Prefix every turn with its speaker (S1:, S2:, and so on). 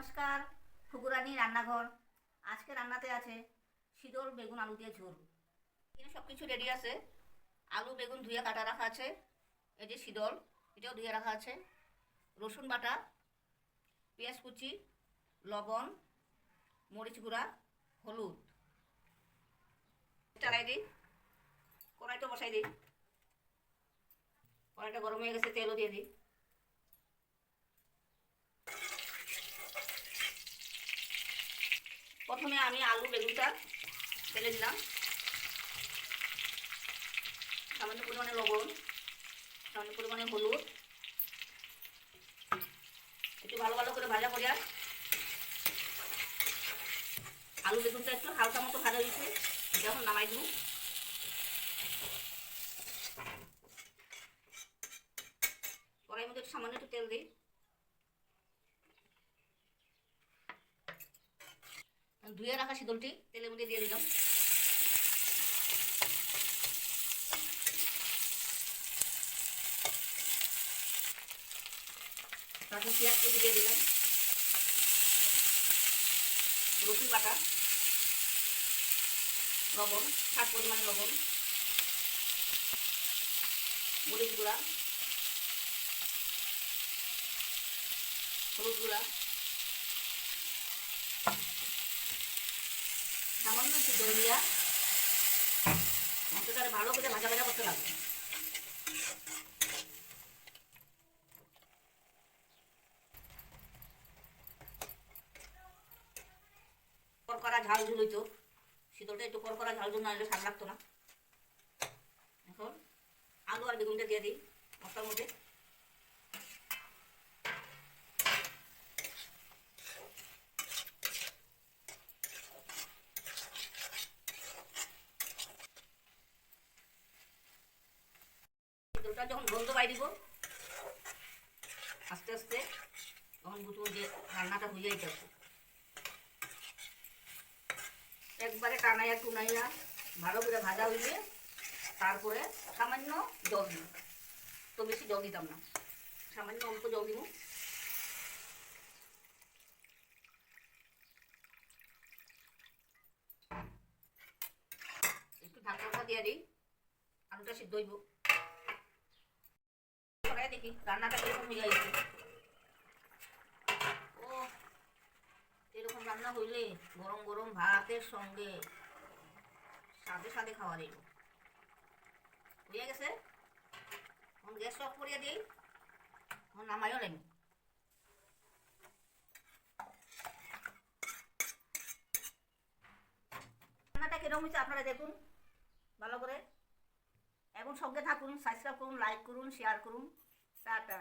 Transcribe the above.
S1: নমস্কার ফুকুরানি রান্নাঘর। আজকে রান্নাতে আছে শীতল বেগুন আলু দিয়ে ঝোল। এখানে সব কিছু রেডি আছে। আলু, বেগুন ধুয়ে কাটা রাখা আছে। এই যে শীতল, এটাও ধুয়ে রাখা আছে। রসুন বাটা, পেঁয়াজ কুচি, লবণ, মরিচ গুঁড়া, হলুদ। চালাই দিই। কড়াইটা বসাই দিই। কড়াইটা গরম হয়ে গেছে, তেলও দিয়ে দিই। প্রথমে আমি আলু, বেগুনটা ফেলে দিলাম। সামান্য পরিমাণে লবণ, সামান্য পরিমাণে হলুদ। একটু ভালো ভালো করে ভাজা করিয়া আলু, বেগুনটা একটু হালকা মতো ভাজা হয়েছে যখন নামাই দিব। কড়াইয়ের একটু সামান্য একটু তেল দিই। ধুয়ে রাখা শীতলটি, তেলের মধ্যে দিয়ে দিলাম। তারপর পেঁয়াজ কুচি দিয়ে দিলাম। রসুন বাটা, লবণ সাত পরিমাণে লবণ, মরিচ গুঁড়া, হলুদ গুঁড়া সামান্য একটু জল দিয়া মাংসটা ভালো করে ভাজা ভাজা করতে লাগবে। করকরা ঝাল ঝুল হইতো। শীতলটা একটু করকরা ঝাল ঝুল না হলে স্বাদ লাগতো না। এখন আলু আর বেগুনটা দিয়ে দিই, মশলার মধ্যে। শীতলটা যখন গন্ধ বাই দিব, আস্তে আস্তে তখন বুঝব যে রান্নাটা হয়ে যাইতেছে একবারে টানাইয়া টুনাইয়া ভালো করে ভাজা হইলে তারপরে সামান্য জল দিব। তো বেশি জল দিতাম না। সামান্য অল্প জল দিব। একটু ঢাকনাটা দিয়ে দিই, আলুটা সিদ্ধ হইব। দেখি, রান্নাটা কীরকম হয়ে যাইছে ও এরকম রান্না হইলে গরম গরম ভাতের সঙ্গে সাথে সাথে খাওয়া যাইব। হয়ে গেছে? এখন গ্যাস অফ করিয়া দিই। এখন নামাইও নেই রান্নাটা কীরকম হয়েছে আপনারা দেখুন, ভালো করে। এখন সঙ্গে থাকুন সাবস্ক্রাইব করুন লাইক করুন শেয়ার করুন। টাটা